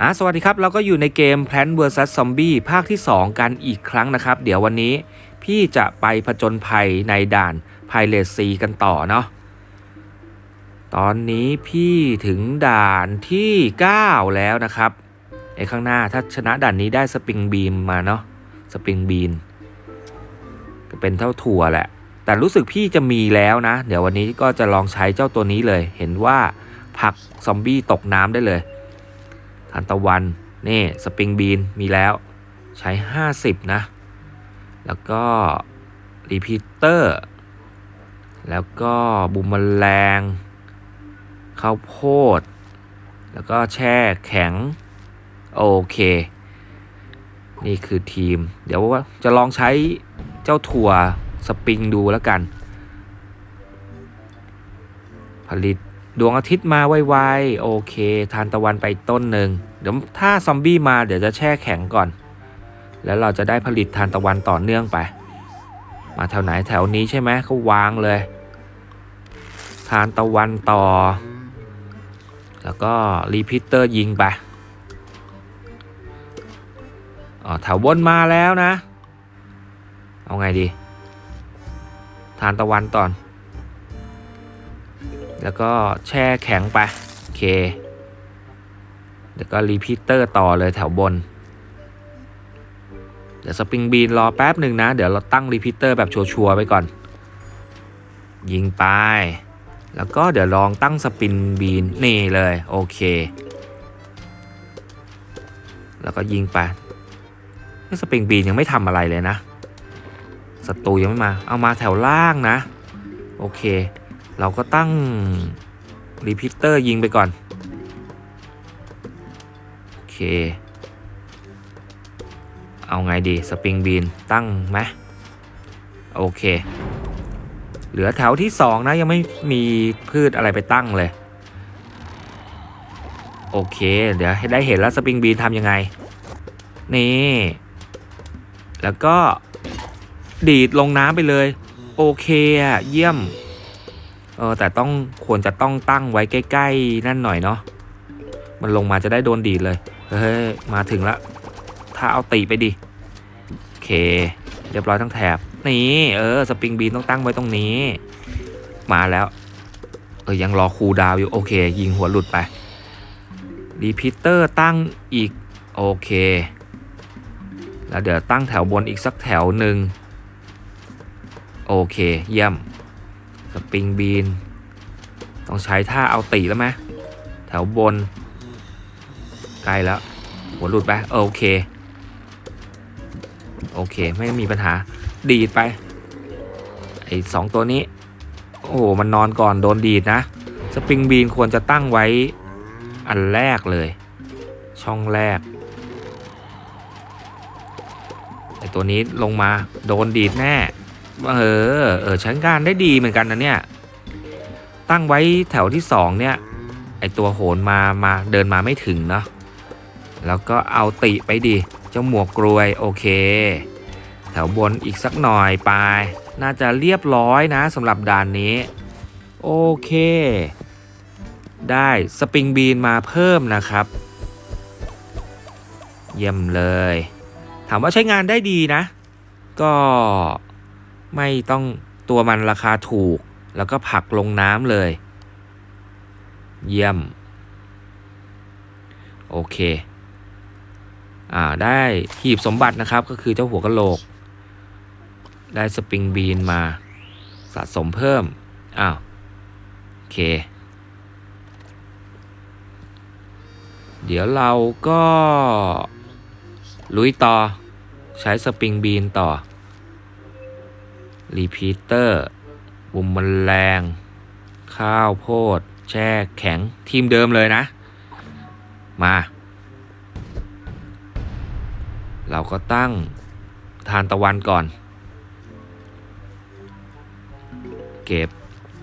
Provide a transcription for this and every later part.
อะสวัสดีครับเราก็อยู่ในเกม Plant vs Zombie ภาคที่ 2 กันอีกครั้งนะครับ เดี๋ยววันนี้พี่จะไปผจญภัยในด่าน Pirate Sea กันต่อเนาะตอนนี้พี่ถึงด่านที่ 9 แล้วนะครับไอ้ข้างหน้าถ้าชนะด่านนี้ได้สปริงบีมมาเนาะสปริงบีนก็เป็นเท่าถั่วแหละ แต่รู้สึกพี่จะมีแล้วนะ เดี๋ยววันนี้ก็จะลองใช้เจ้าตัวนี้เลย เห็นว่าผักซอมบี้ตกน้ำได้เลย ทานตะวัน นี่สปริงบีนมีแล้วใช้ 50 นะ แล้วก็รีพีเตอร์ แล้วก็บุมแมลงข้าวโพด แล้วก็แช่แข็ง โอเค นี่คือทีม เดี๋ยวว่าจะลองใช้เจ้าถั่วสปริงดูแล้วกัน ผลิต ดวงอาทิตย์มาไวๆโอเค ทานตะวันไปต้นหนึ่งเดี๋ยวถ้าซอมบี้มาเดี๋ยวจะแช่แข็งก่อน แล้วเราจะได้ผลิตทานตะวันต่อเนื่องไป มาแถวไหนแถวนี้ใช่ไหมก็วางเลย ทานตะวันต่อ แล้วก็รีพิเตอร์ยิงไปอ๋อแถวบนมาแล้วนะ เอาไงดี ทานตะวันต่อน แล้วก็แช่แข็งไป โอเค เดี๋ยวก็รีพิเตอร์ต่อเลยแถวบน เดี๋ยวสปริงบีนรอแป๊บหนึ่งนะ เดี๋ยวเราตั้งรีพิเตอร์แบบชัวร์ๆไปก่อน ยิงไป แล้วก็เดี๋ยวลองตั้งสปินบีนนี่เลย โอเค แล้วก็ยิงไปสปริงบีนยังไม่ทำอะไรเลยนะศัตรูยังไม่มา เอามาแถวล่างนะ โอเค เราก็ตั้งรีพิเตอร์ยิงไปก่อน โอเค เอาไงดีสปริงบีนตั้งไหมโอเค เหลือแถวที่สองนะ ยังไม่มีพืชอะไรไปตั้งเลย โอเค เดี๋ยวได้เห็นแล้วสปริงบีนทำยังไง นี่ แล้วก็ดีดลงน้ำไปเลย โอเคอะเยี่ยม เออแต่ต้องควรจะต้องตั้งไว้ใกล้ ๆ นั่นหน่อยเนาะมันลงมาจะได้โดนดีดเลยเฮ้ยมาถึงล้วถ้าเอาตีไปดิโอเค เรียบร้อยทั้งแถบนี่เออสปริงบีนต้องตั้งไว้ตรงนี้ มาแล้วเออยังรอคูดาวอยู่โอเค ยิงหัวหลุดไปรีพิเตอร์ตั้งอีกโอเค แล้วเดี๋ยวตั้งแถวบนอีกสักแถวหนึ่งโอเค เยี่ยม สปริงบีน ต้องใช้ท่าเอาตีแล้วไหมแถวบน ใกล้แล้ว หัวหลุดไปโอเค โอเค ไม่มีปัญหา ดีดไป ไอ้สองตัวนี้ โอ้โห มันนอนก่อนโดนดีดนะ สปริงบีนควรจะตั้งไว้อันแรกเลย ช่องแรกไอ้ตัวนี้ลงมาโดนดีดแน่ เออ เออใช้การได้ดีเหมือนกันนะเนี่ย ตั้งไว้แถวที่สองเนี่ย ไอตัวโหนมา มาเดินมาไม่ถึงเนาะ แล้วก็เอาติไปดิเจ้าหมวกกรวย โอเค แถวบนอีกสักหน่อยไป น่าจะเรียบร้อยนะสำหรับด่านนี้ โอเค ได้สปริงบีนมาเพิ่มนะครับ เยี่ยมเลย ถามว่าใช้งานได้ดีนะ ก็ ไม่ต้องตัวมันราคาถูก แล้วก็ผักลงน้ำเลย เยี่ยม โอเค อ่า ได้หีบสมบัตินะครับ ก็คือเจ้าหัวกะโหลก ได้สปริงบีนมา สะสมเพิ่ม อ้าว โอเค เดี๋ยวเราก็ ลุยต่อ ใช้สปริงบีนต่อ รีพีเตอร์บุมแมลงข้าวโพด แช่แข็ง ทีมเดิมเลยนะ มา เราก็ตั้งทานตะวันก่อน เก็บ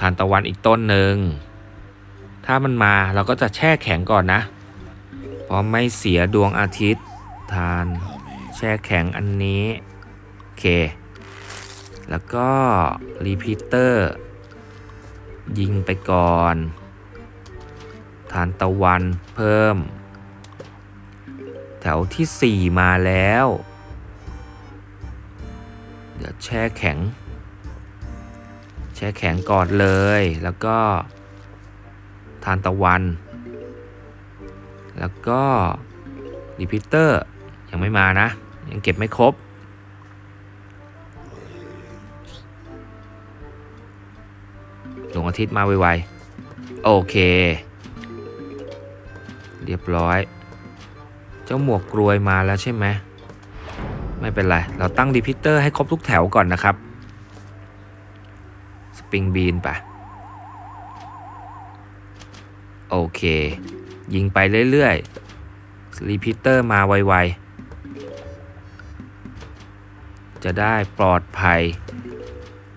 ทานตะวันอีกต้นหนึ่ง ถ้ามันมาเราก็จะแช่แข็งก่อนนะ เพราะไม่เสียดวงอาทิตย์ ทานแช่แข็งอันนี้ โอเค แล้วก็รีพีเตอร์ยิงไปก่อน ทานตะวันเพิ่ม แถวที่ 4 มาแล้ว เดี๋ยวแช่แข็ง แช่แข็งก่อนเลย แล้วก็ ทานตะวัน แล้วก็รีพิเตอร์ยังไม่มานะ ยังเก็บไม่ครบ อาทิตย์มาไวๆ โอเค เรียบร้อย เจ้าหมวกกรวยมาแล้วใช่ไหม ไม่เป็นไร เราตั้งรีพิเตอร์ให้ครบทุกแถวก่อนนะครับ สปริงบีนไป โอเค ยิงไปเรื่อยๆ รีพิเตอร์มาไวๆ จะได้ปลอดภัย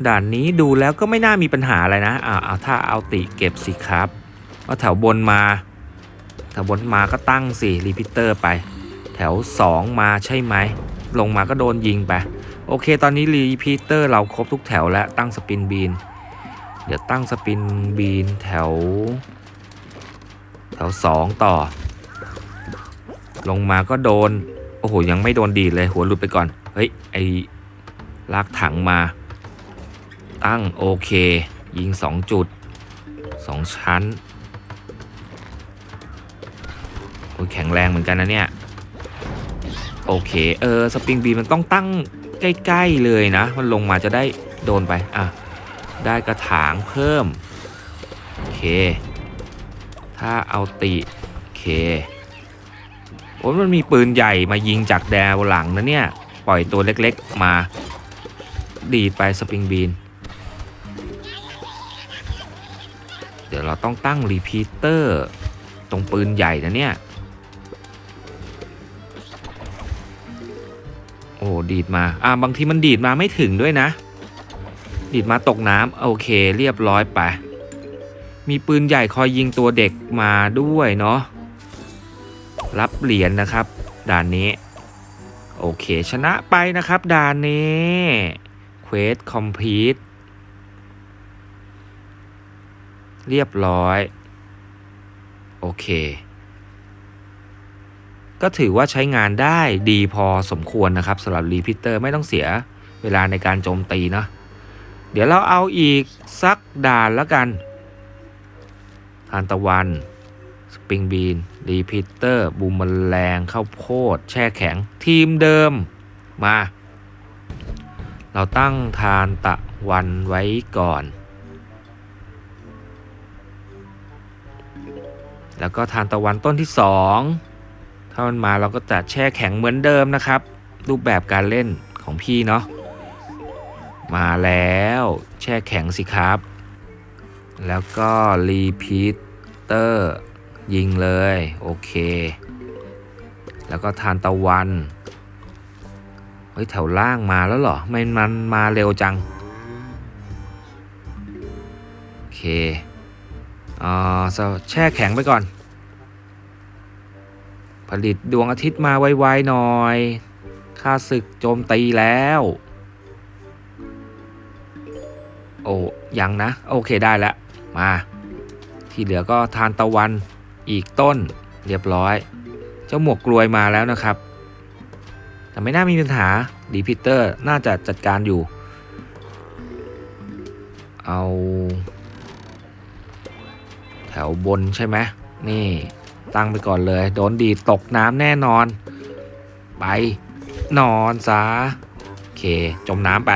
ด่านนี้ดูแล้วก็ไม่น่ามีปัญหาอะไรนะอ่าเอาถ้าเอาติเก็บสิครับว่าแถวบนมาแถวบนมาก็ตั้งสิรีพิเตอร์ไป แถว 2 มาใช่ไหม ลงมาก็โดนยิงไป โอเค ตอนนี้รีพิเตอร์เราครบทุกแถวแล้วตั้งสปินบีน เดี๋ยวตั้งสปินบีนแถว แถว 2 ต่อ ลงมาก็โดน โอ้โห ยังไม่โดนดีเลยหัวหลุดไปก่อน เฮ้ย ไอลากถังมา ตั้งโอเค ยิง 2 จุด 2 ชั้นโอ้ยแข็งแรงเหมือนกันนะเนี่ย โอเค เออ สปริงบีมันต้องตั้งใกล้ ๆ เลยนะ มันลงมาจะได้โดนไป อะ ได้กระถางเพิ่ม โอเค ถ้าเอาติโอเคโอ้ยมันมีปืนใหญ่มายิงจากแดวหลังนะเนี่ย ปล่อยตัวเล็กๆมา ดีดไปสปริงบีน ต้องตั้งรีพีเตอร์ตรงปืนใหญ่นะเนี่ย โอ้ดีดมา อ่าบางทีมันดีดมาไม่ถึงด้วยนะ ดีดมาตกน้ำโอเคเรียบร้อยไป มีปืนใหญ่คอยยิงตัวเด็กมาด้วยเนาะ รับเหรียญนะครับ ด่านนี้ โอเคชนะไปนะครับ ด่านนี้ เควสคอมพลีท เรียบร้อย โอเค ก็ถือว่าใช้งานได้ดีพอสมควรนะครับสำหรับรีพิเตอร์ไม่ต้องเสียเวลาในการโจมตีเนาะเดี๋ยวเราเอาอีกสักด่านแล้วกันทานตะวัน สปริงบีน รีพิเตอร์ บูมแมลงข้าวโพด แช่แข็ง ทีมเดิม มา เราตั้งทานตะวันไว้ก่อน แล้วก็ทานตะวันต้นที่สองถ้ามันมาเราก็จะแช่แข็งเหมือนเดิมนะครับ รูปแบบการเล่นของพี่เนาะมาแล้วแช่แข็งสิครับ แล้วก็รีพีเตอร์ยิงเลย โอเค แล้วก็ทานตะวันเฮ้ยแถวล่างมาแล้วเหรอไม่มันมาเร็วจัง โอเค แช่แข็งไปก่อน ผลิตดวงอาทิตย์มาไวๆหน่อยข้าศึกโจมตีแล้ว โอ้ยังนะ โอเคได้แล้วมา ที่เหลือก็ทานตะวันอีกต้นเรียบร้อย เจ้าหมวกกลวยมาแล้วนะครับ แต่ไม่น่ามีปัญหาดีพิเตอร์น่าจะจัดการอยู่ เอา วบนใช่ไหมนี่ตั้งไปก่อนเลย โดนดีตกน้ำแน่นอน ไป นอนซะโอเค จมน้ำไป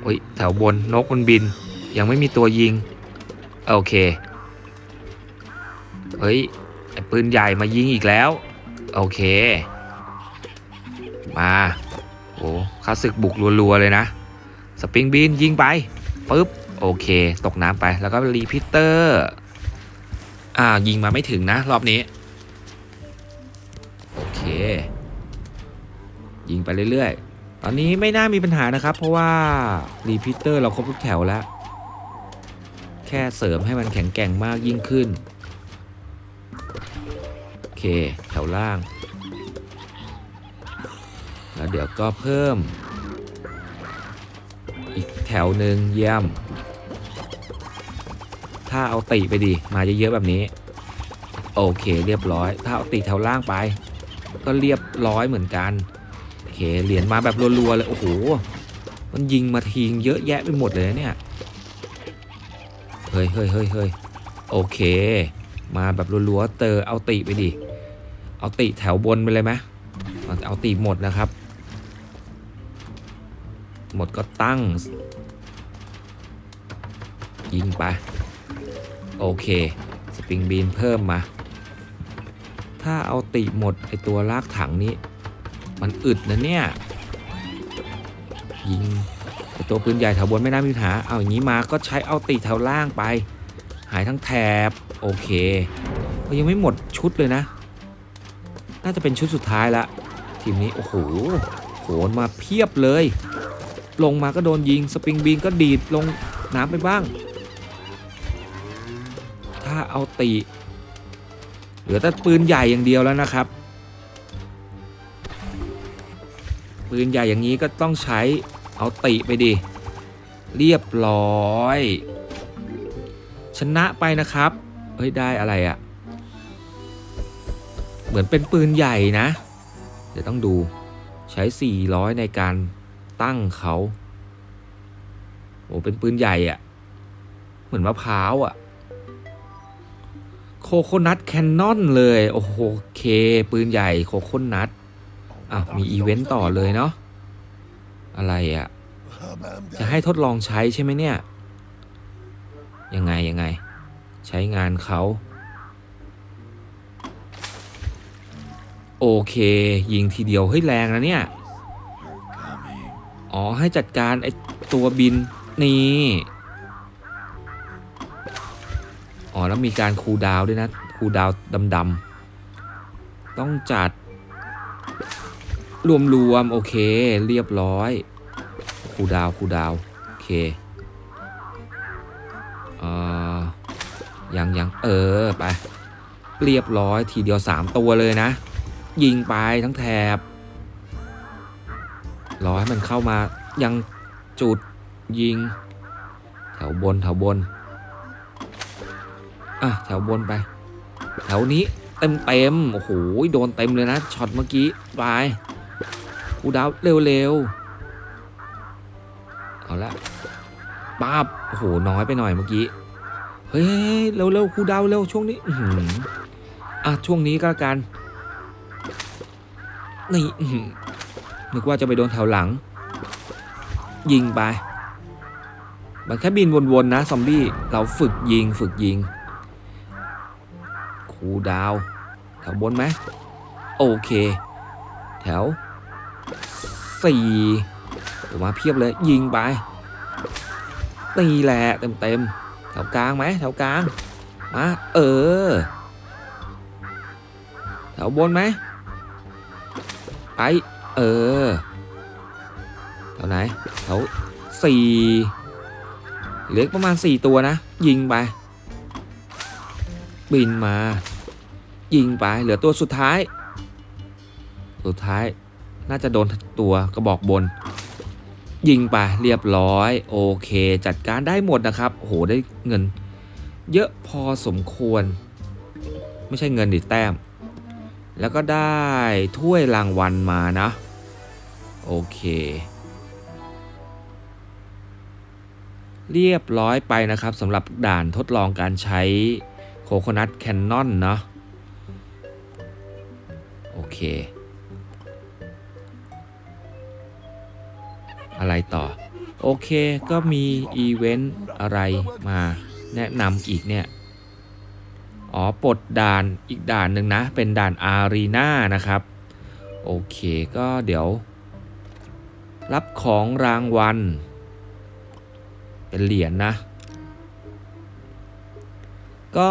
โอ้ยแถวบนนกมันบิน ยังไม่มีตัวยิง โอเค เฮ้ยไอปืนใหญ่มายิงอีกแล้ว โอเค มาโอ้ข้าศึกบุกรัวๆเลยนะ สปริงบีนยิงไปปุ๊บ โอเค ตกน้ำไปแล้วก็รีพิเตอร์อ่ายิงมาไม่ถึงนะ รอบนี้ โอเค ยิงไปเรื่อยๆ ตอนนี้ไม่น่ามีปัญหานะครับ เพราะว่ารีพิเตอร์เราครบทุกแถวแล้ว แค่เสริมให้มันแข็งแกร่งมากยิ่งขึ้น โอเค แถวล่าง แล้วเดี๋ยวก็เพิ่ม อีกแถวหนึ่งเยี่ยมาเอาติไปดิมาเยอะๆแบบนี้ โอเคเรียบร้อย ถ้าเอาตีแถวล่างไป ก็เรียบร้อยเหมือนกันโอเคเหรียญมาแบบรัวๆเลยโอ้โหมันยิงมาทิงเยอะแยะไปหมดเลยเนี่ยเฮ้ยเฮ้ยเฮ้ยเฮ้ยโอเค มาแบบรัวๆเตอเอาติไปดิเอาติแถวบนไปเลยไหมเอาติหมดนะครับ หมดก็ตั้งยิงไป โอเคสปริงบีนเพิ่มมา ถ้าเอาติหมดไอตัวลากถังนี้ มันอึดนะเนี่ย ยิงไอตัวปืนใหญ่แถวบนไม่น่ามีปัญหา เอาอย่างนี้มาก็ใช้เอาติแถวล่างไป หายทั้งแถบ โอเคยังไม่หมดชุดเลยนะ น่าจะเป็นชุดสุดท้ายละ ทีมนี้ โอ้โหโหนมาเพียบเลย ลงมาก็โดนยิง สปริงบีนก็ดีดลงน้ำไปบ้าง เอาติเหลือแต่ปืนใหญ่อย่างเดียวแล้วนะครับ ปืนใหญ่อย่างนี้ก็ต้องใช้เอาติไปดิเรียบร้อย ชนะไปนะครับ เฮ้ย ได้อะไรอะ่ะ เหมือนเป็นปืนใหญ่นะ เดี๋ยวต้องดูใช้ 400 ในการตั้งเขา โอ้ เป็นปืนใหญ่อะ่ะ เหมือนมะพร้าวอะ โคโคนัทแคนนอนเลย โอ้โหเค ปืนใหญ่โคโคนัทอะมีอีเวนต์ต่อเลยเนาะอะไรอะ่ะ จะให้ทดลองใช้ใช่ไหมเนี่ย ยังไง ยังไง ใช้งานเขา โอเค ยิงทีเดียวเฮ้ยแรงนะเนี่ย อ๋อ ให้จัดการไอตัวบิน นี่ อ๋อ แล้วมีการคูดาวด้วยนะคูดาวดำๆต้องจัด รวมๆ โอเค เรียบร้อยคูดาวน์คูดาว โอเคเอ่อยังยังเออ ไป เรียบร้อยทีเดียว 3 ตัวเลยนะ ยิงไปทั้งแถบรอให้มันเข้ามายังจุดยิง แถวบน แถวบน อะแถวบนไป แถวนี้เต็มเต็มโอ้โหโดนเต็มเลยนะช็อตเมื่อกี้ไปกูดาวเร็วๆเอาละป้าบโอ้โหน้อยไปหน่อยเมื่อกี้เฮ้ยเร็วเร็วๆครูดาวเร็วช่วงนี้อืออะช่วงนี้ก็แล้วกันนี่นึกว่าจะไปโดนแถวหลัง ยิงไปมันแค่บินวนๆนะซอมบี้เราฝึกยิงฝึกยิงูดาว แถวบนไหมโอเค แถวสี่ออกมาเพียบเลยยิงไปตีแหละเต็มเต็มๆแถวกลางไหมแถวกลางมาเออ แถวบนไหมไปเออแถวไหนแถวสี่เหลือประมาณสี่ตัวนะ ยิงไป บินมา ยิงไปเหลือตัวสุดท้าย สุดท้ายน่าจะโดนตัวกระบอกบน ยิงไปเรียบร้อย โอเค จัดการได้หมดนะครับโหได้เงิน เยอะพอสมควร ไม่ใช่เงินดิแต้ม แล้วก็ได้ถ้วยรางวัลมานะ โอเค เรียบร้อยไปนะครับสำหรับด่านทดลองการใช้โคโคนัทแคนนอนเนาะ เค อะไรต่อ โอเคก็มีอีเวนต์อะไรมาแนะนำอีกเนี่ย อ๋อปลดด่านอีกด่านหนึ่งนะ เป็นด่านอารีนานะครับ โอเคก็เดี๋ยว รับของรางวัล เป็นเหรียญนะก็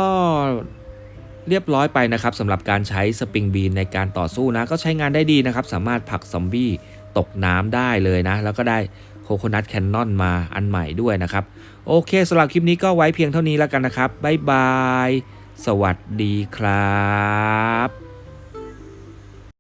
เรียบร้อยไปนะครับสำหรับการใช้สปริงบีนในการต่อสู้นะ ก็ใช้งานได้ดีนะครับ สามารถผลักซอมบี้ตกน้ำได้เลยนะ แล้วก็ได้โคโคนัทแคนนอนมาอันใหม่ด้วยนะครับ โอเคสำหรับคลิปนี้ก็ไว้เพียงเท่านี้แล้วกันนะครับบ๊ายบาย สวัสดีครับ